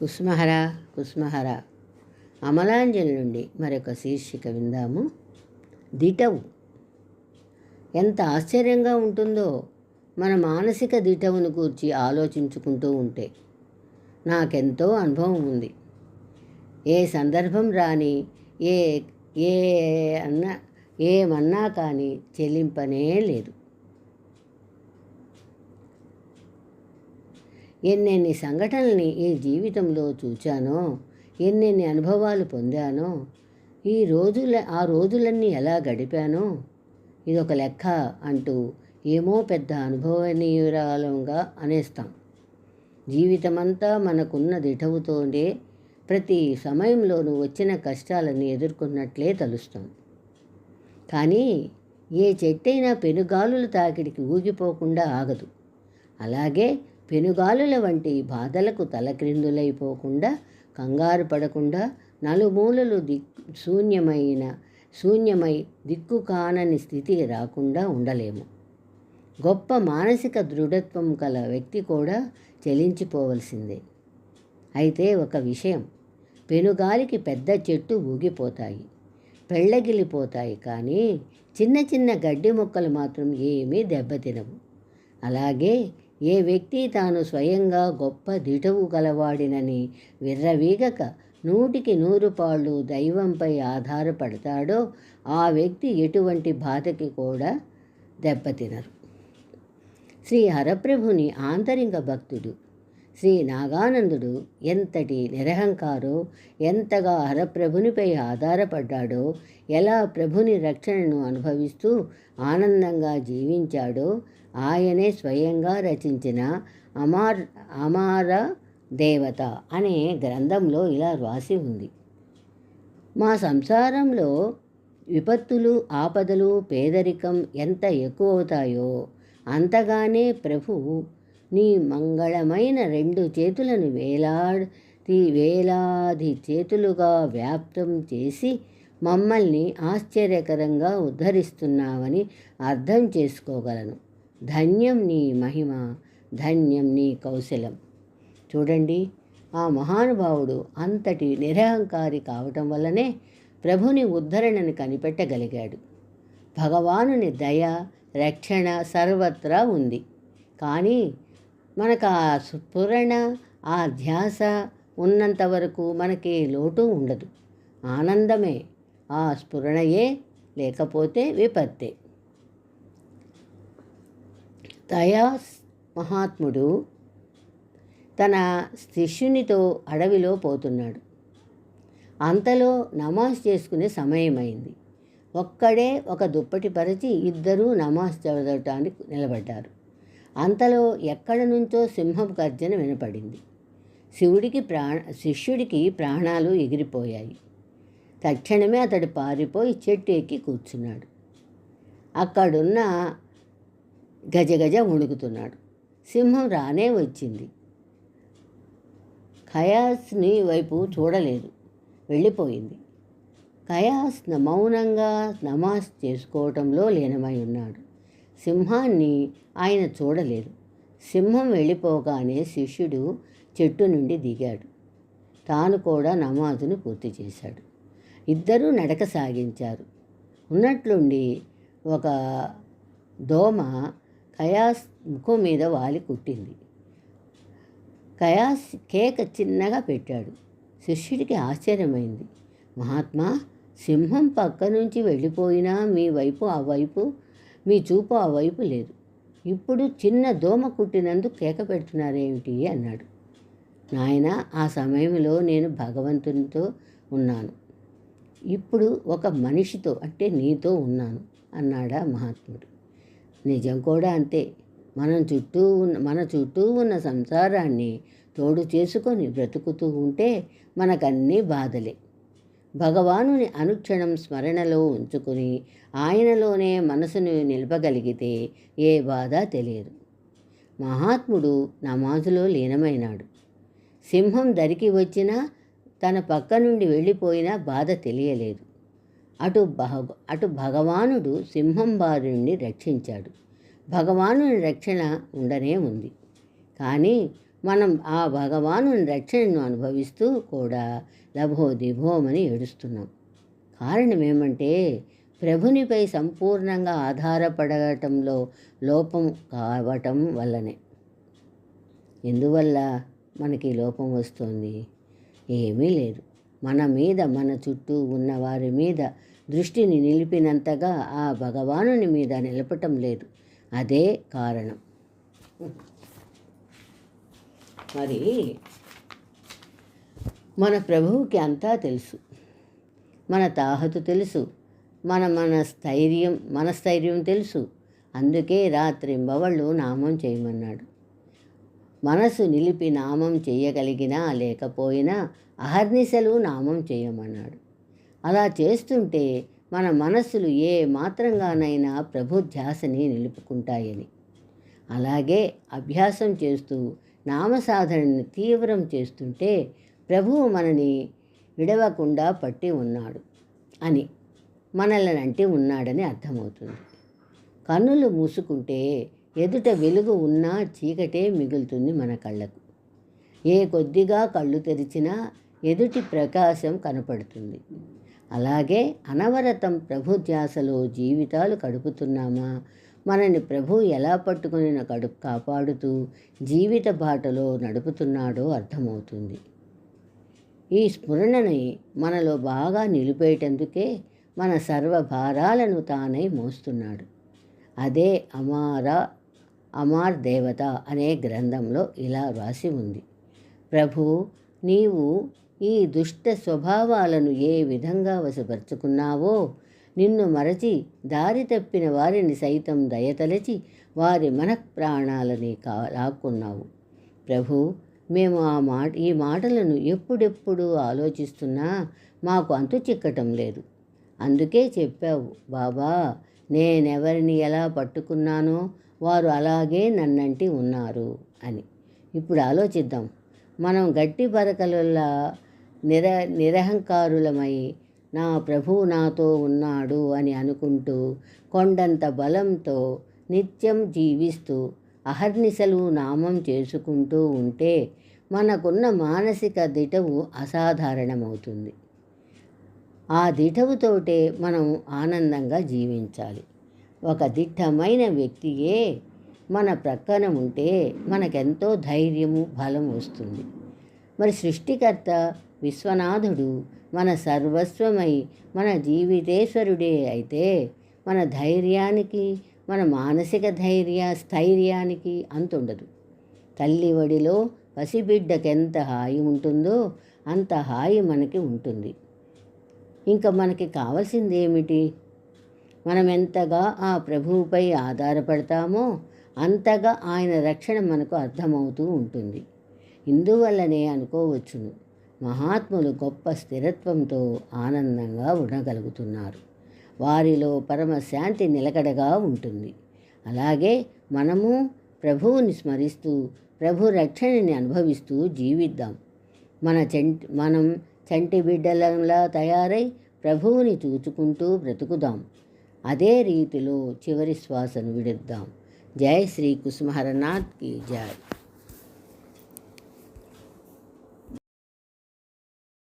కుస్మహర కుస్మహర. అమలాంజలి నుండి మరొక శీర్షిక విందాము. దిటవు. ఎంత ఆశ్చర్యంగా ఉంటుందో మన మానసిక దిటవును గూర్చి ఆలోచించుకుంటూ ఉంటే నాకెంతో అనుభవం ఉంది. ఏ సందర్భం రాని ఏ ఏ అన్న ఏమన్నా కానీ చెల్లింపనే లేదు. ఎన్నెన్ని సంఘటనల్ని ఈ జీవితంలో చూచానో ఎన్నెన్ని అనుభవాలు పొందానో ఈ రోజుల ఆ రోజులన్నీ ఎలా గడిపానో ఇదొక లెక్క అంటూ ఏమో పెద్ద అనుభవనీయురాలంగా అనేస్తాం. జీవితమంతా మనకున్న దిఠవుతోనే ప్రతి సమయంలోనూ వచ్చిన కష్టాలని ఎదుర్కొన్నట్లే తలుస్తాం. కానీ ఏ చెట్టైనా పెనుగాలుల తాకిడికి ఊగిపోకుండా ఆగదు. అలాగే పెనుగాలుల వంటి బాధలకు తలక్రిందులైపోకుండా కంగారు పడకుండా నలుమూలలు దిక్ శూన్యమైన శూన్యమై దిక్కు కానని స్థితి రాకుండా ఉండలేము. గొప్ప మానసిక దృఢత్వం కల వ్యక్తి కూడా చెలించిపోవలసిందే. అయితే ఒక విషయం పెనుగాలికి పెద్ద చెట్టు ఊగిపోతాయి పెళ్ళగిలిపోతాయి కానీ చిన్న చిన్న గడ్డి మొక్కలు మాత్రం ఏమీ దెబ్బతినవు. అలాగే ఏ వ్యక్తి తాను స్వయంగా గొప్ప దిటవు గలవాడినని విర్రవీగక నూటికి నూరు పాళ్ళు దైవంపై ఆధారపడతాడో ఆ వ్యక్తి ఎటువంటి బాధకి కూడా దెబ్బతినరు. శ్రీ హరప్రభుని ఆంతరిక భక్తుడు శ్రీ నాగానందుడు ఎంతటి నిరహంకారో ఎంతగా హరప్రభునిపై ఆధారపడ్డాడో ఎలా ప్రభుని రక్షణను అనుభవిస్తూ ఆనందంగా జీవించాడో ఆయనే స్వయంగా రచించిన అమార్ అమార దేవత అనే గ్రంథంలో ఇలా వ్రాసి ఉంది. మా సంసారంలో విపత్తులు ఆపదలు పేదరికం ఎంత ఎక్కువ అవుతాయో అంతగానే ప్రభు నీ మంగళమైన రెండు చేతులను వేలాడి వేలాది చేతులుగా వ్యాప్తం చేసి మమ్మల్ని ఆశ్చర్యకరంగా ఉద్ధరిస్తున్నావని అర్థం చేసుకోగలను. ధన్యం నీ మహిమ ధన్యం నీ కౌశలం. చూడండి ఆ మహానుభావుడు అంతటి నిరహంకారి కావటం వల్లనే ప్రభుని ఉద్ధరణని కనిపెట్టగలిగాడు. భగవానుని దయ రక్షణ సర్వత్రా ఉంది. కానీ మనకు ఆ స్ఫురణ ఆ ధ్యాస ఉన్నంత వరకు మనకి లోటు ఉండదు. ఆనందమే ఆ స్ఫురణయే లేకపోతే విపత్తే. దయాస్ మహాత్ముడు తన శిష్యునితో అడవిలో పోతున్నాడు. అంతలో నమాజ్ చేసుకునే సమయమైంది. ఒక్కడే ఒక దుప్పటి పరిచి ఇద్దరూ నమాజ్ చదవటానికి నిలబడ్డారు. అంతలో ఎక్కడ నుంచో సింహం గర్జన వినపడింది. శివుడికి ప్రాణ శిష్యుడికి ప్రాణాలు ఎగిరిపోయాయి. తక్షణమే అతడు పారిపోయి చెట్టు ఎక్కి కూర్చున్నాడు. అక్కడున్న గజగజ వణుకుతున్నాడు సింహం రానే వచ్చింది. ఖయాస్ని వైపు చూడలేదు. వెళ్ళిపోయింది. ఖయాస్ మౌనంగా నమాజ్ చేసుకోవటంలో లీనమై ఉన్నాడు. సింహాన్ని ఆయన చూడలేదు. సింహం వెళ్ళిపోగానే శిష్యుడు చెట్టు నుండి దిగాడు. తాను కూడా నమాజును పూర్తి చేశాడు. ఇద్దరూ నడక సాగించారు. ఉన్నట్లుండి ఒక దోమ కయాస్ ముఖం మీద వాలి కుట్టింది. కయాస్ కేక చిన్నగా పెట్టాడు. శిష్యుడికి ఆశ్చర్యమైంది. మహాత్మా సింహం పక్క నుంచి వెళ్ళిపోయినా మీ వైపు ఆ వైపు మీ చూపు ఆ వైపు లేదు. ఇప్పుడు చిన్న దోమ కుట్టినందుకు కేక పెడుతున్నారేమిటి? అన్నాడు. నాయన ఆ సమయంలో నేను భగవంతునితో ఉన్నాను. ఇప్పుడు ఒక మనిషితో అంటే నీతో ఉన్నాను అన్నాడా మహాత్ముడు. నిజం కూడా అంతే. మనం చుట్టూ ఉన్న మన చుట్టూ ఉన్న సంసారాన్ని తోడు చేసుకొని బ్రతుకుతూ ఉంటే మనకన్నీ బాధలే. భగవానుని అనుక్షణం స్మరణలో ఉంచుకుని ఆయనలోనే మనసును నిలపగలిగితే ఏ బాధ తెలియదు. మహాత్ముడు నమాజులో లీనమైనాడు. సింహం దరికి వచ్చినా తన పక్క నుండి వెళ్ళిపోయినా బాధ తెలియలేదు. అటు భగ అటు భగవానుడు సింహం బారి నుండి రక్షించాడు. భగవానుని రక్షణ ఉండనే ఉంది. కానీ మనం ఆ భగవాను రక్షణను అనుభవిస్తూ కూడా లభో దిభోమని ఏడుస్తున్నాం. కారణం ఏమంటే ప్రభునిపై సంపూర్ణంగా ఆధారపడటంలో లోపం కావటం వల్లనే. ఎందువల్ల మనకి లోపం వస్తుంది? ఏమీ లేదు. మన మీద మన చుట్టూ ఉన్న వారి మీద దృష్టిని నిలిపినంతగా ఆ భగవానుని మీద నిలపటం లేదు. అదే కారణం. మరి మన ప్రభువుకి అంతా తెలుసు. మన తాహతు తెలుసు. మన మన స్థైర్యం మన స్థైర్యం తెలుసు. అందుకే రాత్రింబవళ్ళు నామం చేయమన్నాడు. మనసు నిలిపి నామం చేయగలిగినా లేకపోయినా అహర్నిశలు నామం చేయమన్నాడు. అలా చేస్తుంటే మన మనస్సులు ఏ మాత్రంగానైనా ప్రభు ధ్యాసని నిలుపుకుంటాయని. అలాగే అభ్యాసం చేస్తూ నామసాధనని తీవ్రం చేస్తుంటే ప్రభువు మనని విడవకుండా పట్టి ఉన్నాడు అని మనల్ని అంటే ఉన్నాడని అర్థమవుతుంది. కన్నులు మూసుకుంటే ఎదుట వెలుగు ఉన్నా చీకటే మిగులుతుంది మన కళ్ళకు. ఏ కొద్దిగా కళ్ళు తెరిచినా ఎదుటి ప్రకాశం కనపడుతుంది. అలాగే అనవరతం ప్రభు ధ్యాసలో జీవితాలు గడుపుతున్నామా మనని ప్రభు ఎలా పట్టుకుని కడు కాపాడుతూ జీవిత బాటలో నడుపుతున్నాడో అర్థమవుతుంది. ఈ స్ఫురణని మనలో బాగా నిలిపేటందుకే మన సర్వభారాలను తానై మోస్తున్నాడు. అదే అమారా అమార్ దేవత అనే గ్రంథంలో ఇలా రాసి ఉంది. ప్రభు నీవు ఈ దుష్ట స్వభావాలను ఏ విధంగా వశపరుచుకున్నావో నిన్ను మరచి దారి తప్పిన వారిని సైతం దయతలచి వారి మనఃప్రాణాలని కా లాక్కున్నావు. ప్రభు మేము ఆ మాట ఈ మాటలను ఎప్పుడెప్పుడు ఆలోచిస్తున్నా మాకు అంతు చిక్కటం లేదు. అందుకే చెప్పావు బాబా నేనెవరిని ఎలా పట్టుకున్నానో వారు అలాగే నన్నంటి ఉన్నారు అని. ఇప్పుడు ఆలోచిద్దాం. మనం గట్టి బరకలలా నిర నిరహంకారులమై నా ప్రభువు నాతో ఉన్నాడు అని అనుకుంటూ కొండంత బలంతో నిత్యం జీవిస్తూ అహర్నిశలు నామం చేసుకుంటూ ఉంటే మనకున్న మానసిక దిటవు అసాధారణమవుతుంది. ఆ దిటవుతోటే మనం ఆనందంగా జీవించాలి. ఒక దిట్టమైన వ్యక్తియే మన ప్రక్కన ఉంటే మనకెంతో ధైర్యము బలం వస్తుంది. మరి సృష్టికర్త విశ్వనాథుడు మన సర్వస్వమై మన జీవితేశ్వరుడే అయితే మన ధైర్యానికి మన మానసిక ధైర్య స్థైర్యానికి అంతుండదు. తల్లి ఒడిలో పసిబిడ్డకెంత హాయి ఉంటుందో అంత హాయి మనకి ఉంటుంది. ఇంకా మనకి కావాల్సింది ఏమిటి మనం ఎంతగా ఆ ప్రభువుపై ఆధారపడతామో అంతగా ఆయన రక్షణ మనకు అర్థమవుతూ ఉంటుంది. ఇందువల్లనే అనుకోవచ్చును మహాత్ములు గొప్ప స్థిరత్వంతో ఆనందంగా ఉండగలుగుతున్నారు. వారిలో పరమశాంతి నిలకడగా ఉంటుంది. అలాగే మనము ప్రభువుని స్మరిస్తూ ప్రభు రక్షణని అనుభవిస్తూ జీవిద్దాం. మన చంటి మనం చంటి బిడ్డలంలా తయారై ప్రభువుని చూచుకుంటూ బ్రతుకుదాం. అదే రీతిలో చివరి శ్వాసను విడిద్దాం జై శ్రీ కుసుమహరనాథ్కి జై